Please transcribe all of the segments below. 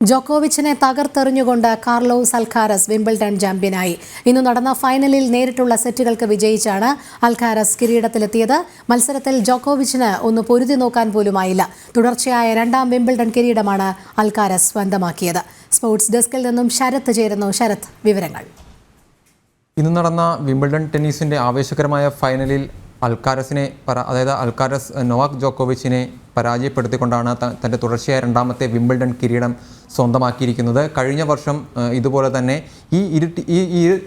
ജോക്കോവിച്ചിനെ തകർത്തെറിഞ്ഞുകൊണ്ട് Carlos സൽഖാരസ് Wimbledon ചാമ്പ്യനായി. ഇന്ന് നടന്ന ഫൈനലിൽ നേരിട്ടുള്ള സെറ്റുകൾക്ക് വിജയിച്ചാണ് അൽഖാരസ് കിരീടത്തിലെത്തിയത്. മത്സരത്തിൽ ജോക്കോവിച്ചിന് ഒന്ന് പൊരുതി നോക്കാൻ പോലുമായില്ല. തുടർച്ചയായ രണ്ടാം വിംബിൾഡൺ കിരീടമാണ് അൽഖാരസ് സ്വന്തമാക്കിയത്. സ്പോർട്സ് ഡെസ്കിൽ നിന്നും ശരത് ചേരുന്നു. ശരത് വിവരങ്ങൾ. ഇന്ന് നടന്ന വിംബിൾഡൺ ടെന്നീസിന്റെ ആവേശകരമായ ഫൈനലിൽ അൽക്കാരസിനെ അതായത് അൽക്കാരസ് നോവാക് ജോക്കോവിച്ചിനെ പരാജയപ്പെടുത്തിക്കൊണ്ടാണ് തന്റെ തുടർച്ചയായ രണ്ടാമത്തെ വിംബിൾഡൺ കിരീടം സ്വന്തമാക്കിയിരിക്കുന്നത്. കഴിഞ്ഞ വർഷം ഇതുപോലെ തന്നെ ഈ ഇരു ഈ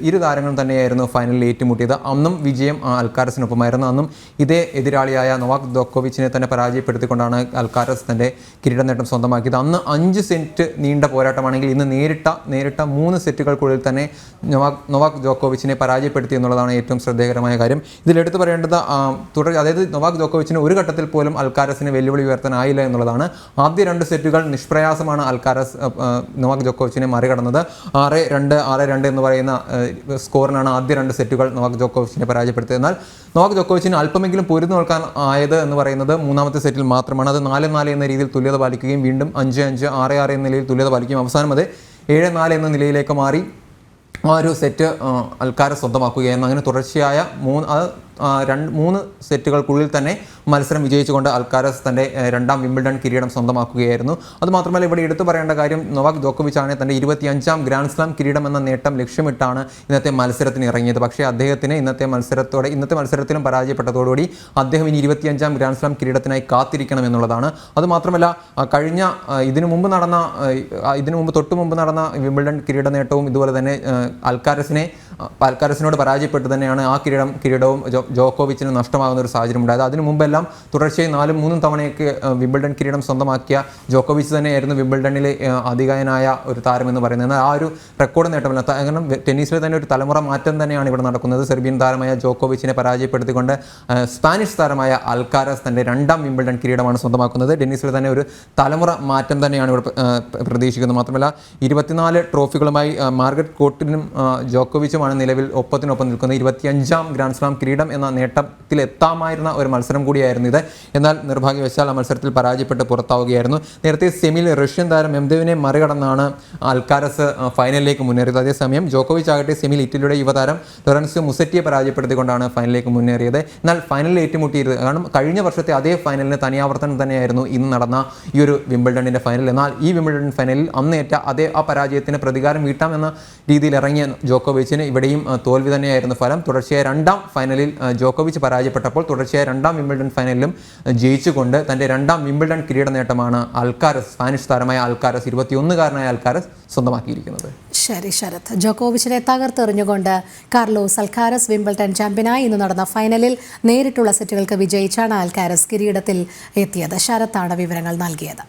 ഇരു- താരങ്ങളും തന്നെയായിരുന്നു ഫൈനലിൽ ഏറ്റുമുട്ടിയത്. അന്നും വിജയം അൽക്കാരസിനൊപ്പമായിരുന്നു. അന്നും ഇതേ എതിരാളിയായ നൊവാക് ദോക്കോവിച്ചിനെ തന്നെ പരാജയപ്പെടുത്തിക്കൊണ്ടാണ് അൽക്കാരസ് തന്റെ കിരീട നേട്ടം സ്വന്തമാക്കിയത്. അന്ന് അഞ്ച് സെറ്റ് നീണ്ട പോരാട്ടമാണെങ്കിൽ ഇന്ന് നേരിട്ട നേരിട്ട മൂന്ന് സെറ്റുകൾക്കുള്ളിൽ തന്നെ നൊവാക് നൊവാക് ജോക്കോവിച്ചിനെ പരാജയപ്പെടുത്തി എന്നുള്ളതാണ് ഏറ്റവും ശ്രദ്ധേയകരമായ കാര്യം. ഇതിൽ എടുത്തു പറയേണ്ടത് തുടർ അതായത് നൊവാക് ജോക്കോവിച്ചിന് ഒരു ഘട്ടത്തിൽ പോലും അൽക്കാരസിന് വെല്ലുവിളി ഉയർത്താനായില്ല എന്നുള്ളതാണ്. ആദ്യ രണ്ട് സെറ്റുകൾ നിഷ്പ്രയാസമാണ് അൽക്കാരസ് നോവാക് ജോക്കോവിച്ചിനെ മറികടന്നത്. ആറ് രണ്ട് ആറ് രണ്ട് എന്ന് പറയുന്ന സ്കോറിനാണ് ആദ്യ രണ്ട് സെറ്റുകൾ നോവാക് ജോക്കോവിച്ചിനെ പരാജയപ്പെടുത്തിയത്. എന്നാൽ നോവാക് ജോക്കോവിച്ചിന് അല്പമെങ്കിലും പൊരുന്നു നോക്കാൻ ആയത് എന്ന് പറയുന്നത് മൂന്നാമത്തെ സെറ്റിൽ മാത്രമാണ്. അത് നാല് നാല് എന്ന രീതിയിൽ തുല്യത പാലിക്കുകയും വീണ്ടും അഞ്ച് അഞ്ച് ആറ് ആറ് എന്ന നിലയിൽ തുല്യത പാലിക്കുകയും അവസാനം അത് ഏഴ് നാല് എന്ന നിലയിലേക്ക് മാറി ആ ഒരു സെറ്റ് ആൾക്കാരെ സ്വന്തമാക്കുകയായിരുന്നു. അങ്ങനെ തുടർച്ചയായ മൂന്ന് രണ്ട് മൂന്ന് സെറ്റുകൾക്കുള്ളിൽ തന്നെ മത്സരം വിജയിച്ചുകൊണ്ട് അൽക്കാരസ് തന്റെ രണ്ടാം വിംബിൾഡൺ കിരീടം സ്വന്തമാക്കുകയായിരുന്നു. അതുമാത്രമല്ല ഇവിടെ എടുത്തു പറയേണ്ട കാര്യം നൊവാക് ജോക്കോവിച്ച് ആണ് തന്റെ ഇരുപത്തിയഞ്ചാം ഗ്രാൻഡ് സ്ലാം കിരീടം എന്ന നേട്ടം ലക്ഷ്യമിട്ടാണ് ഇന്നത്തെ മത്സരത്തിന് ഇറങ്ങിയത്. പക്ഷേ അദ്ദേഹത്തിന് ഇന്നത്തെ മത്സരത്തോടെ ഇന്നത്തെ മത്സരത്തിലും പരാജയപ്പെട്ടതോടുകൂടി അദ്ദേഹം ഇനി ഇരുപത്തിയഞ്ചാം ഗ്രാൻഡ് സ്ലാം കിരീടത്തിനായി കാത്തിരിക്കണം എന്നുള്ളതാണ്. അതുമാത്രമല്ല കഴിഞ്ഞ ഇതിനു മുമ്പ് നടന്ന ഇതിനു മുമ്പ് തൊട്ടു മുമ്പ് നടന്ന വിംബിൾഡൺ കിരീട നേട്ടവും ഇതുപോലെ തന്നെ അൽക്കാരസിനെ അൽക്കാരസിനോട് പരാജയപ്പെട്ട് തന്നെയാണ് ആ കിരീടം കിരീടവും ജോക്കോവിച്ചിന് നഷ്ടമാകുന്ന ഒരു സാഹചര്യം ഉണ്ടായത്. അതിനു മുമ്പെല്ലാം തുടർച്ചയായി നാലും മൂന്നും തവണയൊക്കെ വിബിൾഡൺ കിരീടം സ്വന്തമാക്കിയ ജോക്കോവിച്ച് തന്നെയായിരുന്നു വിംബിൾഡണിലെ ആ, അധികായനായ ഒരു താരമെന്ന് പറയുന്നത്. എന്നാൽ ആ ഒരു റെക്കോർഡ് നേട്ടമില്ല കാരണം ടെന്നീസിൽ തന്നെ ഒരു തലമുറ മാറ്റം തന്നെയാണ് ഇവിടെ നടക്കുന്നത്. സെർബിയൻ താരമായ ജോക്കോവിച്ചിനെ പരാജയപ്പെടുത്തിക്കൊണ്ട് സ്പാനിഷ് താരമായ അൽക്കാരസ് തന്റെ രണ്ടാം വിംബിൾഡൺ കിരീടമാണ് സ്വന്തമാക്കുന്നത്. ടെന്നീസിൽ തന്നെ ഒരു തലമുറ മാറ്റം തന്നെയാണ് ഇവിടെ പ്ര- പ്രതീക്ഷിക്കുന്നത്. മാത്രമല്ല ഇരുപത്തിനാല് ട്രോഫികളുമായി മാർഗറ്റ് കോട്ടിനും ജോക്കോവിച്ചുമാണ് നിലവിൽ ഒപ്പത്തിനൊപ്പം നിൽക്കുന്നത്. ഇരുപത്തിയഞ്ചാം ഗ്രാൻഡ് സ്ലാം കിരീടം എന്ന നേട്ടത്തിലെത്താമായിരുന്ന ഒരു മത്സരം കൂടിയായിരുന്നു ഇത്. എന്നാൽ നിർഭാഗ്യവശാൽ ആ മത്സരത്തിൽ പരാജയപ്പെട്ട് പുറത്താവുകയായിരുന്നു. നേരത്തെ സെമിയിൽ റഷ്യൻ താരം എംദേവിനെ മറികടന്നാണ് അൽക്കാരസ് ഫൈനലിലേക്ക് മുന്നേറിയത്. അതേസമയം ജോക്കോവിച്ച് ആകട്ടെ സെമിയിൽ ഇറ്റലിയുടെ യുവതാരം ലൊറൻസോ മുസറ്റിയെ പരാജയപ്പെടുത്തിക്കൊണ്ടാണ് ഫൈനലിലേക്ക് മുന്നേറിയത്. എന്നാൽ ഫൈനലിൽ ഏറ്റുമുട്ടിയത് കാരണം കഴിഞ്ഞ വർഷത്തെ അതേ ഫൈനലിന് തനിയാവർത്തനം തന്നെയായിരുന്നു ഇന്ന് നടന്ന ഈ ഒരു വിംബിൾഡണിന്റെ ഫൈനൽ. എന്നാൽ ഈ വിംബിൾഡൺ ഫൈനലിൽ അന്നേറ്റ അതേ ആ പരാജയത്തിന് പ്രതികാരം വീട്ടാം എന്ന രീതിയിൽ ഇറങ്ങിയ ജോക്കോവിച്ചിന് ഇവിടെയും തോൽവി തന്നെയായിരുന്നു ഫലം. തുടർച്ചയായ രണ്ടാം ഫൈനലിൽ ജോക്കോവിച്ച് പരാജയപ്പെട്ടപ്പോൾ തുടർച്ചയായ രണ്ടാം വിംബിൾഡൺ ഫൈനലിലും ജയിച്ചുകൊണ്ട് തന്റെ രണ്ടാം വിംബിൾഡൺ കിരീട നേട്ടമാണ് അൽക്കാരസ് സ്പാനിഷ് താരമായ അൽക്കാരസ് ഇരുപത്തിയൊന്നുകാരനായ അൽക്കാരസ് സ്വന്തമാക്കിയിരിക്കുന്നത്. ശരി ശരത്. ജോക്കോവിച്ചിനെ തകർത്തെറിഞ്ഞുകൊണ്ട് കാർലോസ് അൽക്കാരസ് വിംബിൾട്ടൺ ചാമ്പ്യനായി ഇന്ന് നടന്ന ഫൈനലിൽ നേരിട്ടുള്ള സെറ്റുകൾക്ക് വിജയിച്ചാണ് അൽക്കാരസ് കിരീടത്തിൽ എത്തിയത്. ശരത്താണ് വിവരങ്ങൾ നൽകിയത്.